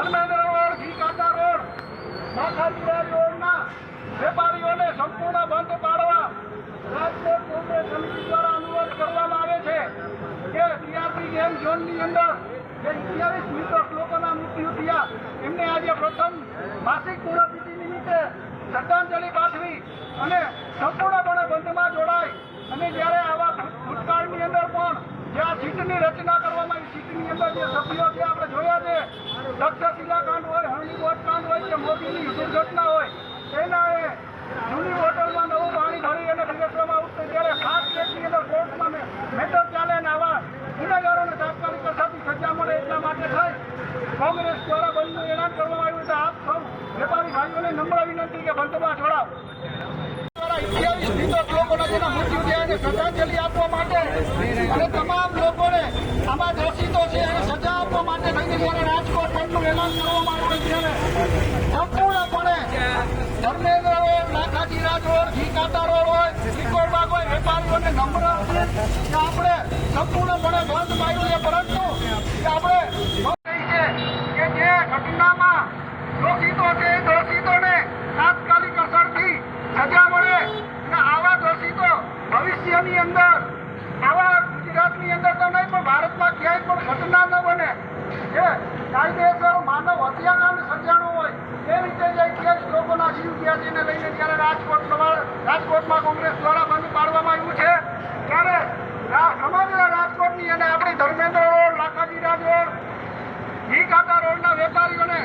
Dharmendra road Ghikanta road માખાજીરા રોડના વેપારીઓને સંપૂર્ણ બંધ પાડવા રાજકોટ કોંગ્રેસ સમિતિ દ્વારા અનુરોધ કરવામાં આવે છે કે સીઆરપી ગેમ ઝોનની અંદર જે અઠ્યાવીસ મિત્રો લોકોના મૃત્યુ થયા, એમને આજે પ્રથમ માસિક પૂર્ણતિથિ નિમિત્તે શ્રદ્ધાંજલિ પાઠવી અને સંપૂર્ણપણે બંધમાં જોડાય. અને જ્યારે આવા ભૂતકાળની અંદર પણ જે આ સીટની રચના કરવામાં આવી, સીટની અંદર જે સભ્યો તક્ષશિલા કાંડ હોય હણીકોટ કાંડ હોય કે મોદીની દુર્ઘટના હોય એના એ જૂની હોટલમાં નવું પાણી ભરી અને પીરસવામાં આવતું ત્યારે ખાસ કેસની અંદર કોર્ટમાં મેટર ચાલે ને આવા ગુનેગારોને તાત્કાલિક અસરથી સજા મળે એટલા માટે થઈ. કોંગ્રેસ દ્વારા બંધનું એલાન કરવામાં આવ્યું છે. આપ સૌ વેપારી ભાઈઓને નમ્ર વિનંતી કે બંધમાં જોડાવ દ્વારા 28 નિર્દોષ લોકોના જેના મૃત્યુ થયા આપવા માટે તમામ લોકોને આમાં દોષિતો છે એને સજા આપવા માટે રાજકોટ બંધનું એલાન કરવામાં આવ્યું છે. સંપૂર્ણપણે ધર્મેન્દ્ર રોડ લાખાજી રાજ હોય હોય કે આપણે સંપૂર્ણપણે બંધ પાડ્યું છે, પરંતુ આપણે જે ઘટનામાં દોષિતો છે એ દોષિતોને તાત્કાલિક અસરથી સજા મળે અને આવા દોષિતો ભવિષ્યની અંદર આવા ગુજરાતની અંદર તો નહીં પણ ભારતમાં ક્યાંય પણ ઘટના ન બને જે કાયદેસર માનવ હત્યાકાંડ સર્જાણું હોય એ રીતે જે અઠ્યાવીસ એને લઈને જ્યારે રાજકોટ રાજકોટમાં કોંગ્રેસ દ્વારા બંધ પાડવામાં આવ્યું છે. ત્યારે સમગ્ર રાજકોટની અને આપણી ધર્મેન્દ્ર રોડ, લાખાજી રાજ રોડ ઘી કાંટા રોડના વેપારીઓને